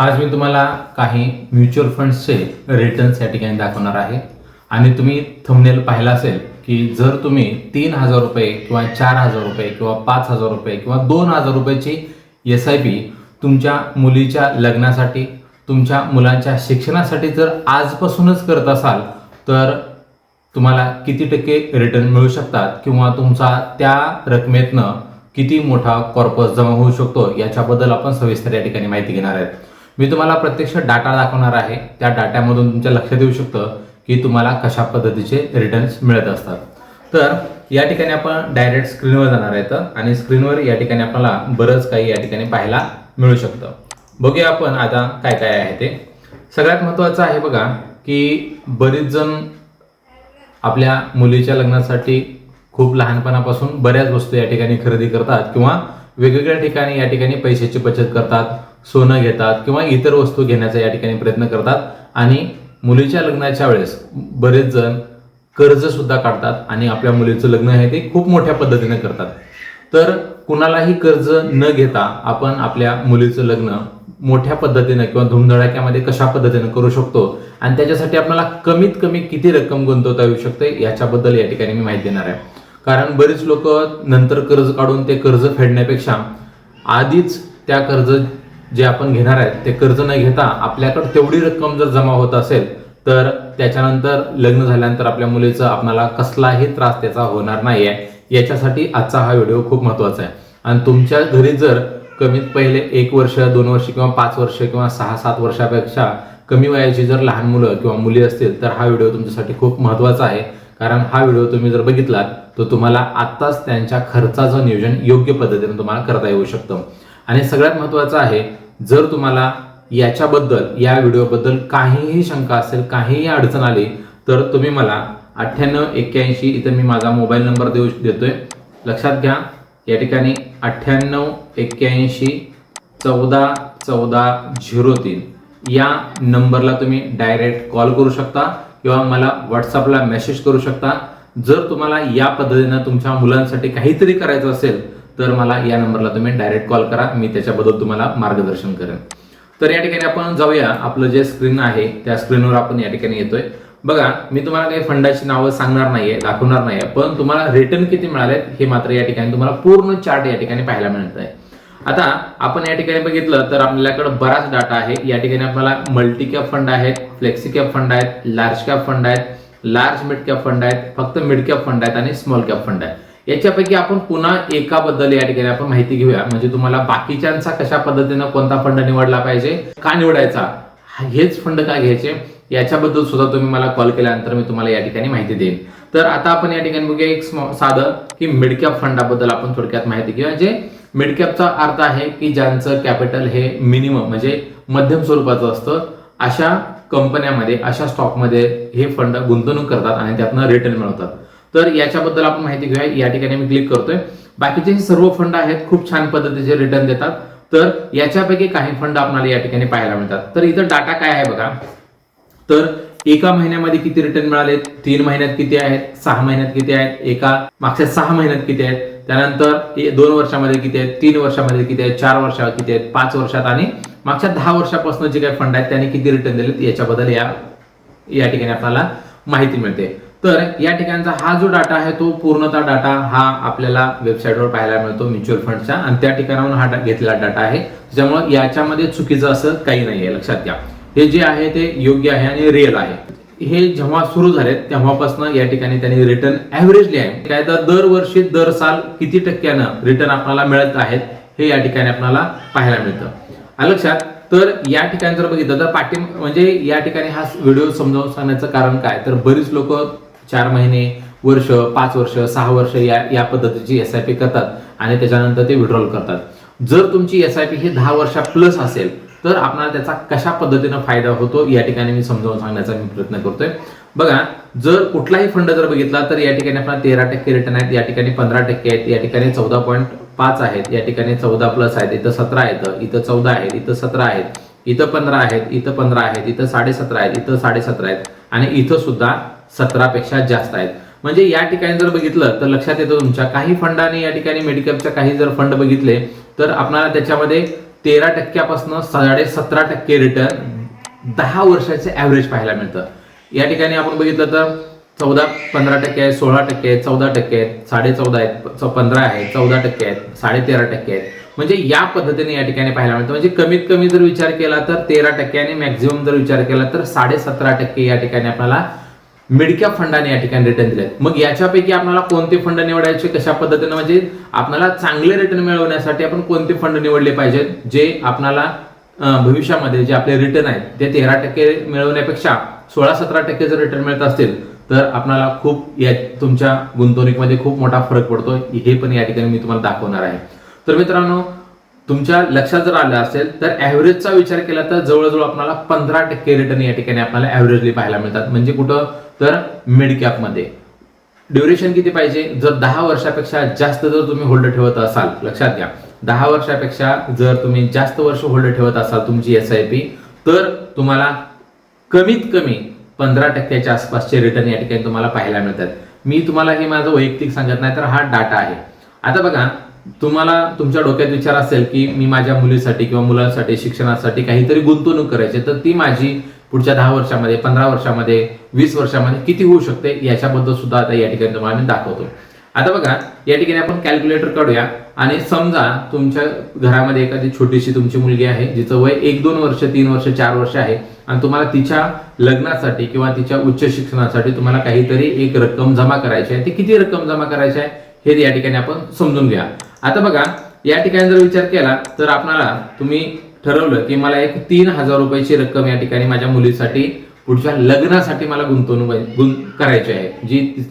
आज मी तुम्हाला काही म्युच्युअल फंड्सचे रिटर्न्स या ठिकाणी दाखवणार आहे. आणि तुम्ही थंबनेल पाहिला असेल की जर तुम्ही तीन हजार रुपये किंवा चार हजार रुपये किंवा पाच हजार रुपये किंवा दोन हजार रुपयाची एस आय पी तुमच्या मुलीच्या लग्नासाठी तुमच्या मुलांच्या शिक्षणासाठी जर आजपासूनच करत असाल तर तुम्हाला किती टक्के रिटर्न मिळू शकतात किंवा तुमचा त्या रकमेतनं किती मोठा कॉर्पस जमा होऊ शकतो याच्याबद्दल आपण सविस्तर या ठिकाणी माहिती घेणार आहेत. मी तुम्हाला प्रत्यक्ष डाटा दाखवणार आहे. त्या डाट्यामधून तुमच्या लक्षात येऊ शकतं की तुम्हाला कशा पद्धतीचे रिटर्न्स मिळत असतात. तर या ठिकाणी आपण डायरेक्ट स्क्रीनवर जाणार आहेत आणि स्क्रीनवर या ठिकाणी आपल्याला बरंच काही या ठिकाणी पाहायला मिळू शकतं. बघूया आपण आता काय काय आहे ते. सगळ्यात महत्त्वाचं आहे बघा की बरेच जण आपल्या मुलीच्या लग्नासाठी खूप लहानपणापासून बऱ्याच वस्तू या ठिकाणी खरेदी करतात किंवा वेगवेगळ्या ठिकाणी या ठिकाणी पैशाची बचत करतात. सोनं घेतात किंवा इतर वस्तू घेण्याचा या ठिकाणी प्रयत्न करतात. आणि मुलीच्या लग्नाच्या वेळेस बरेच जण कर्ज सुद्धा काढतात आणि आपल्या मुलीचं लग्न आहे ते खूप मोठ्या पद्धतीने करतात. तर कुणालाही कर्ज न घेता आपण आपल्या मुलीचं लग्न मोठ्या पद्धतीनं किंवा धुमधडाक्यामध्ये कशा पद्धतीनं करू शकतो आणि त्याच्यासाठी आपल्याला कमीत कमी किती रक्कम गुंतवता येऊ शकते याच्याबद्दल या ठिकाणी मी माहिती देणार आहे. कारण बरीच लोक नंतर कर्ज काढून ते कर्ज फेडण्यापेक्षा आधीच त्या कर्ज जे आपण घेणार आहेत ते कर्ज न घेता आपल्याकडे तेवढी रक्कम जर जमा होत असेल तर त्याच्यानंतर लग्न झाल्यानंतर आपल्या मुलीचं आपल्याला कसलाही त्रास त्याचा होणार नाही आहे याच्यासाठी आजचा हा व्हिडिओ खूप महत्त्वाचा आहे. आणि तुमच्या घरी जर कमीत पहिले एक वर्ष दोन वर्ष किंवा पाच वर्ष किंवा सहा सात वर्षापेक्षा कमी वयाची जर लहान मुलं किंवा मुली असतील तर हा व्हिडिओ तुमच्यासाठी खूप महत्त्वाचा आहे. कारण हा व्हिडिओ तुम्ही जर बघितलात तर तुम्हाला आत्ताच त्यांच्या खर्चाचं नियोजन योग्य पद्धतीने तुम्हाला करता येऊ शकतं. आणि सगळ्यात महत्त्वाचं आहे जर तुम्हाला याच्याबद्दल या व्हिडिओबद्दल काहीही शंका असेल काहीही अडचण आली तर तुम्ही मला अठ्ठ्याण्णव एक्क्याऐंशी इथं मी माझा मोबाईल नंबर देऊ देतोय. लक्षात घ्या या ठिकाणी अठ्ठ्याण्णव एक्क्याऐंशी चौदा चौदा झिरो तीन. या नंबरला तुम्ही डायरेक्ट कॉल करू शकता किंवा मला व्हॉट्सअपला मेसेज करू शकता. जर तुम्हाला या पद्धतीनं तुमच्या मुलांसाठी काहीतरी करायचं असेल तर मला या नंबरला तुम्ही डायरेक्ट कॉल करा. मी त्याच्याबद्दल तुम्हाला मार्गदर्शन करेन. तर या ठिकाणी आपण जाऊया. आपलं जे स्क्रीन आहे त्या स्क्रीनवर आपण या ठिकाणी येतोय. बघा मी तुम्हाला काही फंडाची नावं सांगणार नाहीये दाखवणार नाहीये पण तुम्हाला रिटर्न किती मिळाले हे मात्र या ठिकाणी तुम्हाला पूर्ण चार्ट या ठिकाणी पाहायला मिळत आहे आता आपण या ठिकाणी बघितलं तर आपल्याकडे बराच डाटा आहे. या ठिकाणी आपल्याला मल्टी कॅप फंड आहेत फ्लेक्सी कॅप फंड आहेत लार्ज कॅप फंड आहेत लार्ज मिड कॅप फंड आहेत फक्त मिड कॅप फंड आहेत आणि स्मॉल कॅप फंड आहेत. याच्यापैकी आपण पुन्हा एकाबद्दल या ठिकाणी आपण माहिती घेऊया. म्हणजे तुम्हाला बाकीच्यांचा कशा पद्धतीनं कोणता फंड निवडला पाहिजे का निवडायचा हेच फंड का घ्यायचे याच्याबद्दल सुद्धा तुम्ही मला कॉल केल्यानंतर मी तुम्हाला या ठिकाणी माहिती देईन. तर आता आपण या ठिकाणी बघूया एक साधं की मिडकॅप फंडाबद्दल आपण थोडक्यात माहिती घेऊया. जे मिडकॅपचा अर्थ आहे की ज्यांचं कॅपिटल हे मिनिमम म्हणजे मध्यम स्वरूपाचं असतं अशा कंपन्यामध्ये अशा स्टॉकमध्ये हे फंड गुंतवणूक करतात आणि त्यातनं रिटर्न मिळवतात. तर याच्याबद्दल आपण माहिती घेऊया. या ठिकाणी मी क्लिक करतोय. बाकीचे हे सर्व फंड आहेत खूप छान पद्धतीचे रिटर्न देतात. तर याच्यापैकी काही फंड आपल्याला या ठिकाणी पाहायला मिळतात. तर इथं डाटा काय आहे बघा. तर एका महिन्यामध्ये किती रिटर्न मिळाले? तीन महिन्यात किती आहेत? सहा महिन्यात किती आहेत? एका मागच्या सहा महिन्यात किती आहेत? त्यानंतर दोन वर्षामध्ये किती आहेत? तीन वर्षामध्ये किती आहेत? चार वर्षात किती आहेत? पाच वर्षात आणि मागच्या दहा वर्षापासून जे काही फंड आहेत त्यांनी किती रिटर्न दिलेत? याच्याबद्दल या या ठिकाणी आपल्याला माहिती मिळते. तर या ठिकाणचा हा जो डाटा आहे तो पूर्णतः डाटा हा आपल्याला वेबसाईटवर पाहायला मिळतो म्युच्युअल फंडच्या आणि त्या ठिकाणाहून हा घेतलेला डाटा आहे. त्याच्यामुळे याच्यामध्ये चुकीचं असं काही नाही आहे लक्षात घ्या. हे जे आहे ते योग्य आहे आणि रिअल आहे. हे जेव्हा सुरू झाले तेव्हापासून या ठिकाणी त्यांनी रिटर्न ऍव्हरेजली आहे काय तर दरवर्षी दर साल किती टक्क्यानं रिटर्न आपल्याला मिळत आहेत हे या ठिकाणी आपल्याला पाहायला मिळतं. लक्षात तर या ठिकाणी जर बघितलं तर पाठी म्हणजे या ठिकाणी हा व्हिडिओ समजावून सांगण्याचं कारण काय? तर बरीच लोक चार महिने वर्ष पाच वर्ष सहा वर्ष या या पद्धतीची एस आय पी करतात आणि त्याच्यानंतर ते विड्रॉल करतात. जर तुमची एस आय पी ही दहा वर्षा प्लस असेल तर आपणाला त्याचा कशा पद्धतीनं फायदा होतो या ठिकाणी मी समजावून सांगण्याचा मी प्रयत्न करतोय. बघा जर कुठलाही फंड जर बघितला तर या ठिकाणी आपल्याला तेरा टक्के रिटर्न आहेत या ठिकाणी पंधरा टक्के आहेत या ठिकाणी चौदा पॉईंट पाच आहेत या ठिकाणी चौदा प्लस आहेत इथं सतरा आहेत इथं चौदा आहेत इथं सतरा आहेत इथं पंधरा आहेत इथं पंधरा आहेत इथं साडेसतरा आहेत इथं साडेसतरा आहेत. आणि इथं सुद्धा सतरापेक्षा जास्त आहेत. म्हणजे या ठिकाणी जर बघितलं तर लक्षात येतं तुमच्या काही फंडाने या ठिकाणी मेडिकलच्या काही जर फंड बघितले तर आपल्याला त्याच्यामध्ये तेरा टक्क्यापासून साडे सतरा टक्के रिटर्न दहा वर्षाचे ॲव्हरेज पाहायला मिळतं. या ठिकाणी आपण बघितलं तर चौदा पंधरा टक्के आहेत सोळा टक्के आहेत चौदा टक्के आहेत साडे चौदा आहेत पंधरा आहेत चौदा टक्के आहेत साडे तेरा टक्के आहेत. म्हणजे या पद्धतीने या ठिकाणी पाहायला मिळतं. म्हणजे कमीत कमी जर विचार केला तर तेरा टक्के आणि मॅक्झिमम जर विचार केला तर साडे सतरा टक्के या ठिकाणी आपल्याला मिडकॅप फंडाने या ठिकाणी रिटर्न दिले मग याच्यापैकी आपल्याला कोणते फंड निवडायचे कशा पद्धतीने? म्हणजे आपल्याला चांगले रिटर्न मिळवण्यासाठी आपण कोणते फंड निवडले पाहिजेत जे आपल्याला भविष्यामध्ये जे आपले रिटर्न आहेत ते तेरा टक्के मिळवण्यापेक्षा सोळा सतरा टक्के जर रिटर्न मिळत असतील तर आपल्याला खूप या तुमच्या गुंतवणुकीमध्ये खूप मोठा फरक पडतो हे पण या ठिकाणी मी तुम्हाला दाखवणार आहे. तर मित्रांनो तुमच्या लक्षात जर आलं असेल तर ॲव्हरेजचा विचार केला तर जवळजवळ आपल्याला पंधरा टक्के रिटर्न या ठिकाणी आपल्याला ॲव्हरेजली पाहायला मिळतात. म्हणजे कुठं? तर मिड कॅपमध्ये ड्युरेशन किती पाहिजे? जर दहा वर्षापेक्षा जास्त जर तुम्ही होल्ड ठेवत असाल लक्षात घ्या. दहा वर्षापेक्षा जर तुम्ही जास्त वर्ष होल्ड ठेवत असाल तुमची एस आय पी तर तुम्हाला कमीत कमी पंधरा टक्क्याच्या आसपासचे रिटर्न या ठिकाणी तुम्हाला पाहायला मिळतात. मी तुम्हाला हे माझं वैयक्तिक सांगत नाही तर हा डाटा आहे. आता बघा तुम्हाला तुमच्या डोक्यात विचार असेल की मी माझ्या मुलीसाठी किंवा मुलांसाठी शिक्षणासाठी काहीतरी गुंतवणूक करायची तर ती माझी पुढच्या दहा वर्षामध्ये पंधरा वर्षामध्ये वीस वर्षामध्ये किती होऊ शकते याच्याबद्दल सुद्धा आता या ठिकाणी तुम्हाला मी दाखवतो. आता बघा या ठिकाणी आपण कॅल्क्युलेटर काढूया आणि समजा तुमच्या घरामध्ये एखादी छोटीशी तुमची मुलगी आहे जिचं वय एक दोन वर्ष तीन वर्ष चार वर्ष आहे आणि तुम्हाला तिच्या लग्नासाठी किंवा तिच्या उच्च शिक्षणासाठी तुम्हाला काहीतरी एक रक्कम जमा करायची आहे. ती किती रक्कम जमा करायची आहे हे या ठिकाणी आपण समजून घ्या. आता बघा या ठिकाणी जर विचार केला तर आपणाला तुम्ही ठरवलं की मला एक तीन हजार रुपयाची रक्कम या ठिकाणी माझ्या मुलीसाठी पुढच्या लग्नासाठी मला गुंतवणूक गुं करायची आहे. जी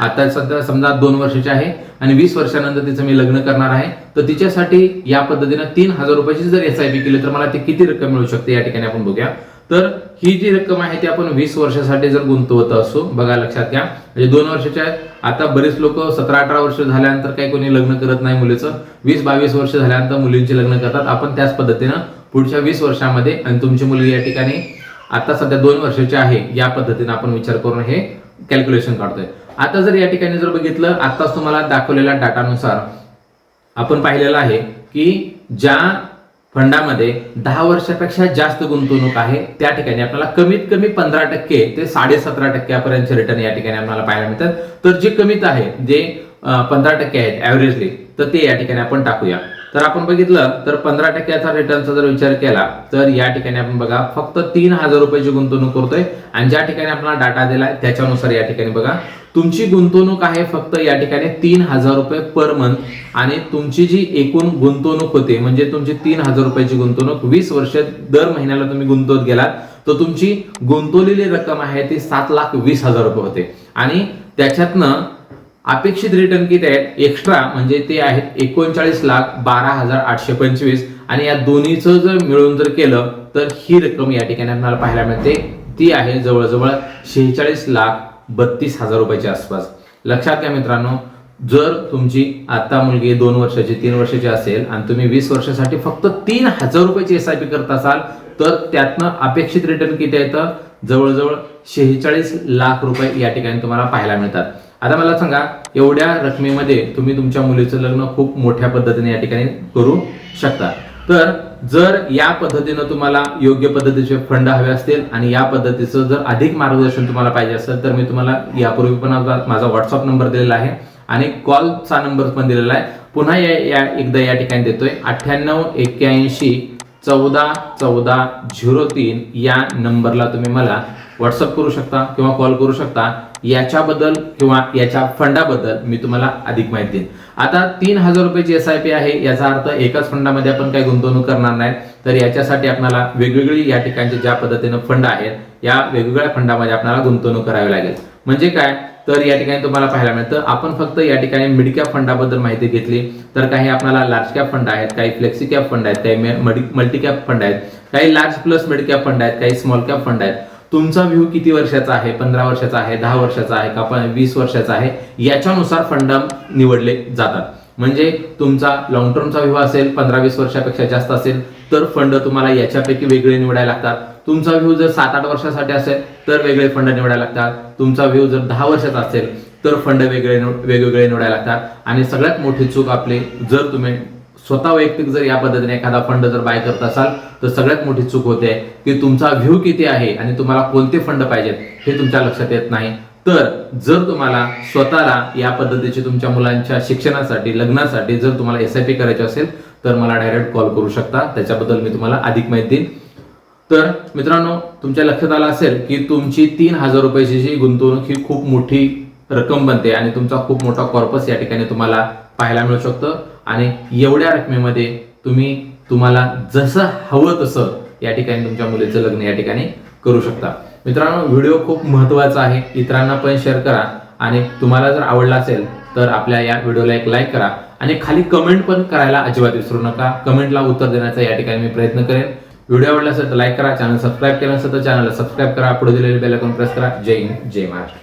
आता सध्या समजा दोन वर्षाची आहे आणि वीस वर्षानंतर तिचं मी लग्न करणार आहे तर तिच्यासाठी या पद्धतीनं तीन हजार रुपयाची जर एस आय पी केली तर मला ती किती रक्कम मिळू शकते या ठिकाणी आपण बघूया. तर ही जी रक्कम आहे ती आपण वीस वर्षासाठी जर गुंतवत असो बघा लक्षात घ्या. म्हणजे दोन वर्षाच्या आता बरेच लोक सतरा अठरा वर्ष झाल्यानंतर काही कोणी लग्न करत नाही मुलीचं. वीस बावीस वर्ष झाल्यानंतर मुलींचे लग्न करतात. आपण त्याच पद्धतीनं पुढच्या वीस वर्षामध्ये आणि तुमची मुलगी या ठिकाणी आता सध्या दोन वर्षाची आहे या पद्धतीनं आपण विचार करून हे कॅल्क्युलेशन काढतोय. आता जर या ठिकाणी जर बघितलं आताच तुम्हाला दाखवलेल्या डाटानुसार आपण पाहिलेलं आहे की ज्या फंडामध्ये दहा वर्षापेक्षा जास्त गुंतवणूक आहे. त्या ठिकाणी आपल्याला कमीत कमी पंधरा टक्के ते साडेसतरा टक्क्यापर्यंत टक्क्यापर्यंतचे रिटर्न या ठिकाणी आपल्याला पाहायला मिळतात. तर जे कमीत आहे जे पंधरा टक्के आहेत ॲव्हरेजली तर ते या ठिकाणी आपण टाकूया. तर आपण बघितलं तर पंधरा टक्क्याचा रिटर्नचा जर विचार केला तर या ठिकाणी आपण बघा फक्त तीन हजार रुपयाची गुंतवणूक करतोय आणि ज्या ठिकाणी आपला डाटा दिलाय त्याच्यानुसार या ठिकाणी बघा तुमची गुंतवणूक आहे फक्त या ठिकाणी तीन हजार रुपये पर मंथ आणि तुमची जी एकूण गुंतवणूक होते म्हणजे तुमची तीन हजार रुपयाची गुंतवणूक वीस वर्ष दर महिन्याला तुम्ही गुंतवत गेलात तर तुमची गुंतवलेली रक्कम आहे ती सात लाख वीस हजार रुपये होते. आणि त्याच्यातनं अपेक्षित रिटर्न किती आहेत? एक्स्ट्रा म्हणजे ते आहेत एकोणचाळीस लाख बारा हजार आठशे पंचवीस. आणि या दोन्हीचं जर मिळून जर केलं तर ही रक्कम या ठिकाणी आपल्याला पाहायला मिळते. ती आहे जवळजवळ शेहेचाळीस लाख बत्तीस हजार रुपयाच्या आसपास. लक्षात घ्या मित्रांनो जर तुमची आता मुलगी दोन वर्षाची तीन वर्षाची असेल आणि तुम्ही वीस वर्षासाठी फक्त तीन हजार रुपयाची एस आय पी करत असाल तर त्यातनं अपेक्षित रिटर्न किती येतं? जवळजवळ शेहेचाळीस लाख रुपये या ठिकाणी तुम्हाला पाहायला मिळतात. आता मला सांगा एवढ्या रकमेमध्ये तुम्ही तुमच्या मुलीचं लग्न खूप मोठ्या पद्धतीने या ठिकाणी करू शकता. तर जर या पद्धतीनं तुम्हाला योग्य पद्धतीचे फंड हवे असतील आणि या पद्धतीचं जर अधिक मार्गदर्शन तुम्हाला पाहिजे असेल तर मी तुम्हाला यापूर्वी पण माझा व्हॉट्सअप नंबर दिलेला आहे आणि कॉलचा नंबर पण दिलेला आहे. पुन्हा या या एकदा या ठिकाणी देतोय. अठ्ठ्याण्णव एक्क्याऐंशी चौदा चौदा झिरो तीन या नंबरला तुम्ही मला व्हॉट्सअप करू शकता किंवा कॉल करू शकता. याच्याबद्दल किंवा याच्या फंडाबद्दल मी तुम्हाला अधिक माहिती देईन. आता तीन हजार रुपयाची एस आय पी आहे याचा अर्थ एकाच फंडामध्ये आपण काही गुंतवणूक करणार नाही. तर याच्यासाठी आपल्याला वेगवेगळी या ठिकाणचे ज्या पद्धतीनं फंड आहेत या वेगवेगळ्या फंडामध्ये आपल्याला गुंतवणूक करावी लागेल. म्हणजे काय? तर या ठिकाणी तुम्हाला पाहायला मिळतं आपण फक्त या ठिकाणी मिड कॅप फंडाबद्दल माहिती घेतली. तर काही आपल्याला लार्ज कॅप फंड आहेत काही फ्लेक्सी कॅप फंड आहेत काही मल्टी कॅप फंड आहेत काही large plus mid cap fund आहेत काही स्मॉल कॅप फंड आहेत. तुमचा व्ह्यू किती वर्षाचा आहे? पंधरा वर्षाचा आहे? दहा वर्षाचा आहे? का पण वीस वर्षाचा आहे? याच्यानुसार फंड निवडले जातात. म्हणजे तुमचा लॉंग टर्मचा व्ह्यू असेल पंधरा वीस वर्षापेक्षा जास्त असेल तर फंड तुम्हाला याच्यापैकी वेगळे निवडायला लागतात. तुमचा व्ह्यू जर सात आठ वर्षासाठी असेल तर वेगळे फंड निवडायला लागतात. तुमचा व्ह्यू जर दहा वर्षाचा असेल तर फंड वेगळे वेगवेगळे निवडायला लागतात. आणि सगळ्यात मोठी चूक आपली जर तुम्ही स्वतः वैयक्तिक जर या पद्धतीने एखादा फंड जर बाय करत असाल तर सगळ्यात मोठी चूक होते की तुमचा व्ह्यू किती आहे आणि तुम्हाला कोणते फंड पाहिजेत हे तुमच्या लक्षात येत नाही. तर जर तुम्हाला स्वतःला या पद्धतीची तुमच्या मुलांच्या शिक्षणासाठी लग्नासाठी जर तुम्हाला एस आय पी करायची असेल तर मला डायरेक्ट कॉल करू शकता. त्याच्याबद्दल मी तुम्हाला अधिक माहिती देईन. तर मित्रांनो तुमच्या लक्षात आलं असेल की तुमची तीन हजार रुपयाची जी गुंतवणूक ही खूप मोठी रक्कम बनते आणि तुमचा खूप मोठा कॉर्पस या ठिकाणी तुम्हाला पाहायला मिळू शकतं. आणि एवढ्या रकमेमध्ये तुम्ही तुम्हाला जसं हवं तसं या ठिकाणी तुमच्या मुलीचं लग्न या ठिकाणी करू शकता. मित्रांनो व्हिडिओ खूप महत्त्वाचा आहे. इतरांना पण शेअर करा. आणि तुम्हाला जर आवडला असेल तर आपल्या या व्हिडिओला एक लाईक करा. आणि खाली कमेंट पण करायला अजिबात विसरू नका. कमेंटला उत्तर देण्याचा या ठिकाणी मी प्रयत्न करेन. व्हिडिओ आवडला असेल तर लाईक करा. चॅनल सबस्क्राईब केलं असेल तर चॅनलला सबस्क्राईब करा. पुढे दिलेले बेल आयकॉन प्रेस करा. जय हिंद जय महाराष्ट्र.